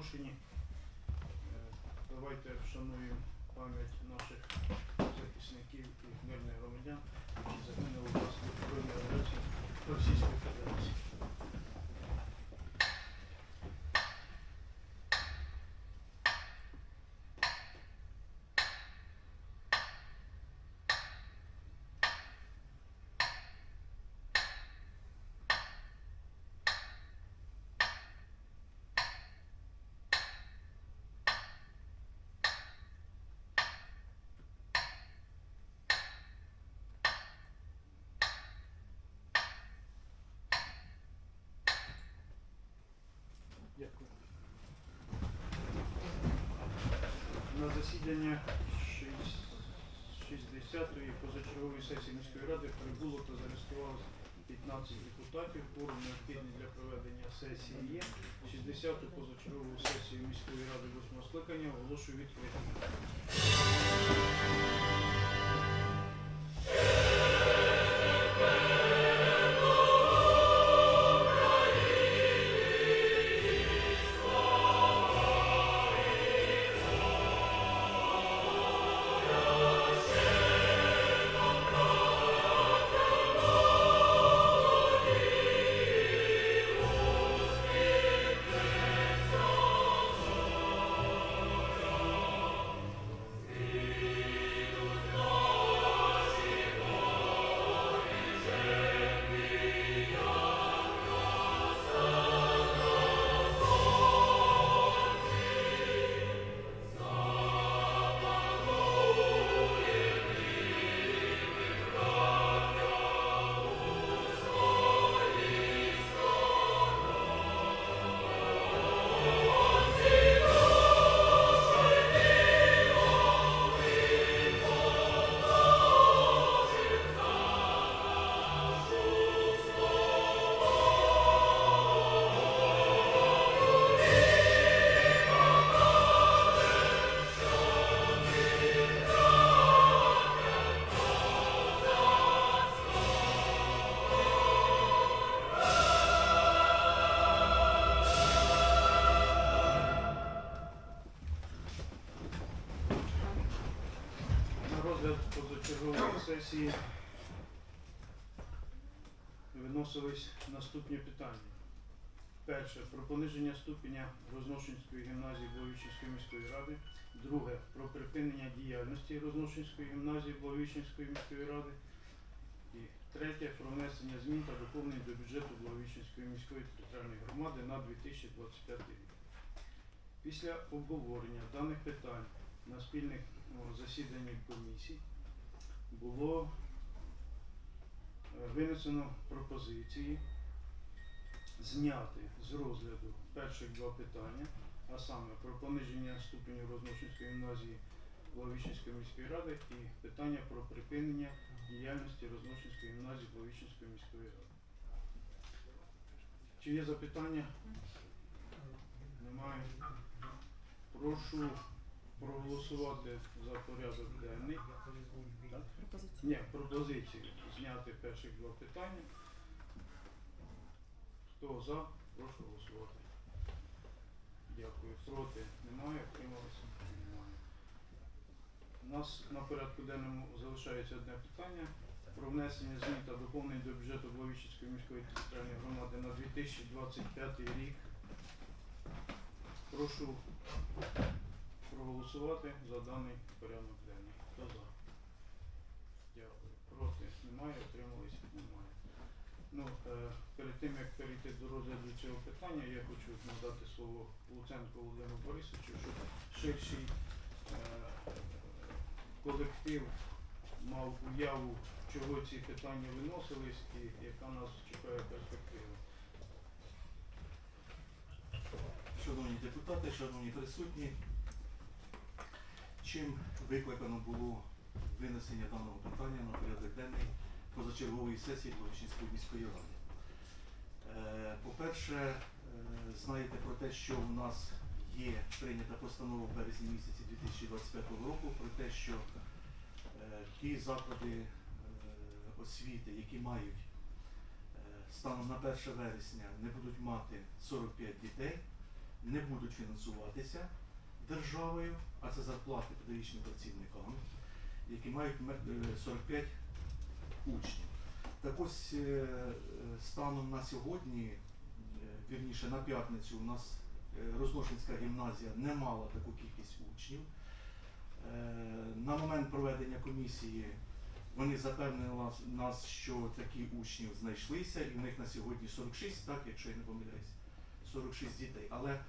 запрошені. Е, Давайте вшануємо пам'ять наших захисників і мирних громадян, які загинули в збройної агресії Російської Федерації. Засідання 60-ї позачергової сесії міської ради прибуло та зареєструвалося 15 депутатів. Форум необхідний для проведення сесії є. 60-ту позачергову сесію міської ради 8 скликання оголошую відкритою. Сесії виносились наступні питання. Перше про пониження ступеня Розношинської гімназії Благовіщенської міської ради. Друге про припинення діяльності Розношинської гімназії Благовіщенської міської ради. І третє про внесення змін та доповнень до бюджету Благовіщенської міської територіальної громади на 2025 рік. Після обговорення даних питань на спільних засіданні комісій було е, винесено пропозиції зняти з розгляду перших два питання, а саме про пониження ступеню Розношинської гімназії Благовіщенської міської ради і питання про припинення діяльності Розношинської гімназії Благовіщенської міської ради. Чи є запитання? Немає. Прошу проголосувати за порядок денний. Ні, пропозицію зняти перших два питання. Хто за, прошу голосувати. Дякую. Проти немає, втрималися? Немає. У нас на порядку денному залишається одне питання про внесення змін та доповнень до бюджету Благовіщенської міської територіальної громади на 2025 рік. Прошу проголосувати за даний порядок денний. Хто за? Дякую. Проти немає, утримались немає. Ну, е, перед тим як перейти до розгляду цього питання, я хочу надати слово Луценку Володимиру Борисовичу, щоб ширший е, колектив мав уяву, чого ці питання виносились і яка нас чекає перспектива. Шановні депутати, шановні присутні, чим викликано було винесення даного питання на порядок денний позачергової сесії Благочинської міської ради? Е, По-перше, е, знаєте про те, що у нас є прийнята постанова в березні місяці 2025 року про те, що е, ті заклади освіти, які мають станом на 1 вересня не будуть мати 45 дітей, не будуть фінансуватися державою, а це зарплати педагогічним працівникам, які мають е, 45 учнів. Так ось е, е, станом на сьогодні, е, вірніше на п'ятницю, у нас е, Розношинська гімназія не мала таку кількість учнів. Е, На момент проведення комісії вони запевнили нас, що такі учні знайшлися, і в них на сьогодні 46, так, якщо я не помиляюсь, 46 дітей. Але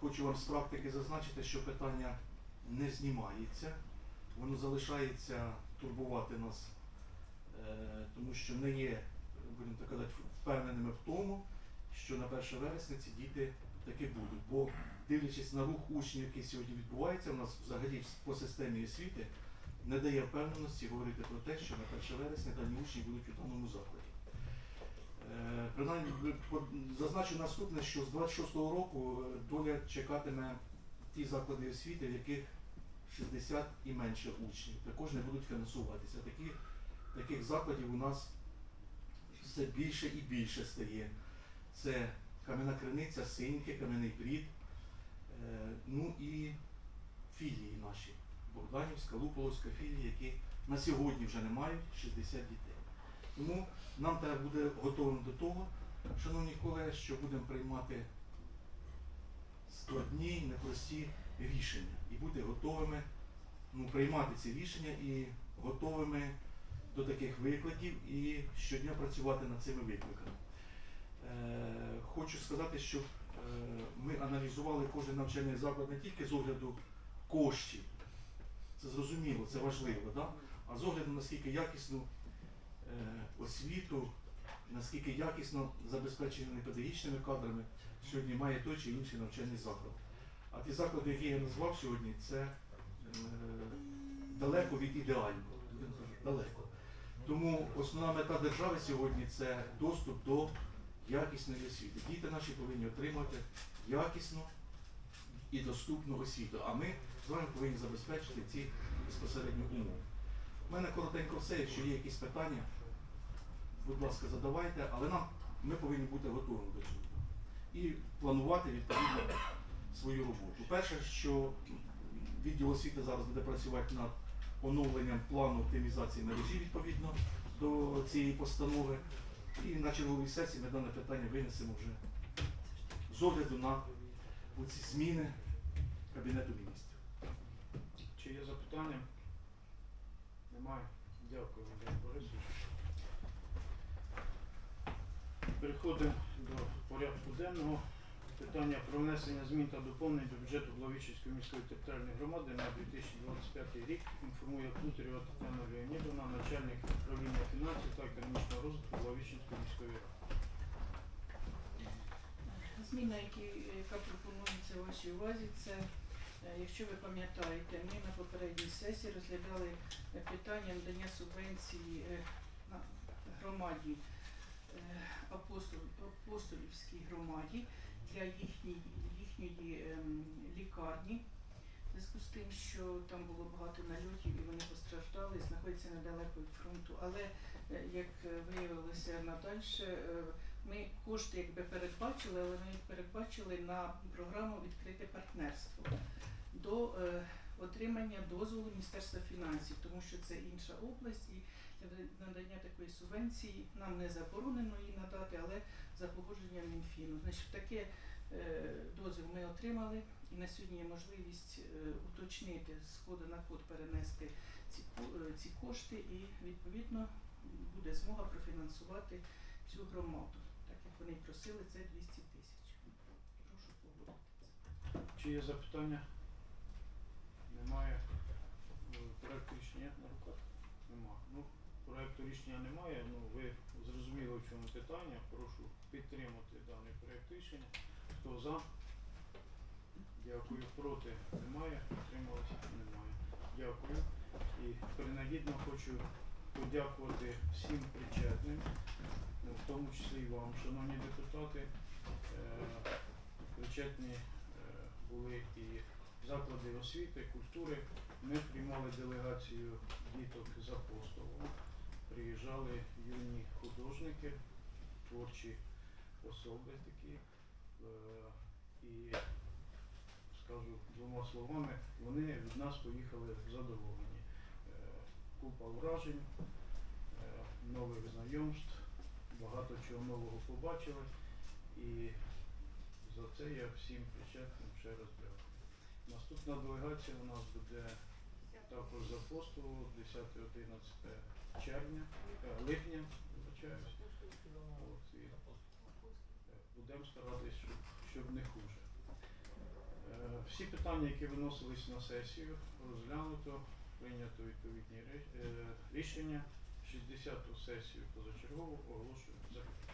хочу вам з практики зазначити, що питання не знімається, воно залишається турбувати нас, е, тому що не є, будемо так казати, впевненими в тому, що на 1 вересня ці діти таки будуть. Бо дивлячись на рух учнів, який сьогодні відбувається, у нас взагалі по системі освіти не дає впевненості говорити про те, що на 1 вересня дані учні будуть у даному закладі. Е, Принаймні, зазначу наступне, що з 26-го року е, доля чекатиме ті заклади освіти, в яких 60 і менше учнів. Також не будуть фінансуватися. Такі, таких закладів у нас все більше і більше стає. Це Кам'яна Криниця, Синьки, Кам'яний Брід, е, ну і філії наші. Богданівська, Луполовська філії, які на сьогодні вже не мають 60 дітей. Тому нам треба буде готовим до того, шановні колеги, що будемо приймати складні, непрості рішення і бути готовими ну, приймати ці рішення і готовими до таких викликів і щодня працювати над цими викликами. Е, хочу сказати, що е, ми аналізували кожен навчальний заклад не тільки з огляду коштів, це зрозуміло, це важливо, да? а з огляду наскільки якісну е, освіту, наскільки якісно забезпечені педагогічними кадрами сьогодні має той чи інший навчальний заклад. А ті заклади, які я назвав сьогодні, це е, далеко від ідеального. Далеко. Тому основна мета держави сьогодні це доступ до якісної освіти. Діти наші повинні отримати якісну і доступну освіту. А ми з вами повинні забезпечити ці безпосередні умови. У мене коротенько все, якщо є якісь питання, будь ласка, задавайте, але нам ми повинні бути готовими до цього і планувати відповідно свою роботу. Перше, що відділ освіти зараз буде працювати над оновленням плану оптимізації мережі відповідно до цієї постанови. І на черговій сесії ми дане питання винесемо вже з огляду на ці зміни Кабінету міністрів. Чи є запитання? Немає. Дякую, Володимир Борисович. Переходимо до порядку денного. Питання про внесення змін та доповнень до бюджету Благовіщенської міської територіальної громади на 2025 рік інформує Плутарєва Тетяна Леонідовна, начальник управління фінансів та економічного розвитку Благовіщенської міської ради. Зміна, яка пропонується вашій увазі, це, е, якщо ви пам'ятаєте, ми на попередній сесії розглядали питання надання субвенції е, громаді, апостол- апостолівській громаді для їхньої, їхньої ем, лікарні. Зв'язку з тим, що там було багато нальотів і вони постраждали, знаходяться недалеко від фронту. Але е, як е, виявилося надальше, е, ми кошти якби передбачили, але ми їх передбачили на програму Відкрите партнерство до е, отримання дозволу Міністерства фінансів, тому що це інша область і для надання такої субвенції нам не заборонено її надати, але за погодженням Мінфіну. Значить, таке е, дозвіл ми отримали, і на сьогодні є можливість е, уточнити з коду на код перенести ці, е, ці кошти, і відповідно буде змога профінансувати цю громаду, так як вони просили, це 200 тисяч. Прошу погодити. Чи є запитання? Немає. Е, Проект рішення на руках? Нема. Ну, проекту рішення немає. Ну, ви зрозуміли, в чому питання. Прошу підтримати даний проект рішення. Хто за? Дякую. Проти? Немає. Підтрималися? Немає. Дякую. І принагідно хочу подякувати всім причетним, ну, в тому числі і вам, шановні депутати. Е, Причетні е, були і заклади освіти, культури. Ми приймали делегацію діток з апостолом. Приїжджали юні художники, творчі особи такі. Е, І двома словами, вони від нас поїхали задоволені. Е, Купа вражень, е, нових знайомств, багато чого нового побачили. І за це я всім причетним ще раз дякую. Наступна делегація у нас буде також за апостолу 10-11 червня, е, липня, вибачаюсь. І будемо старатись, щоб, щоб не хуже. Е, Всі питання, які виносились на сесію, розглянуто, прийнято відповідні е, рішення. 60-ту сесію позачергову оголошую закритою.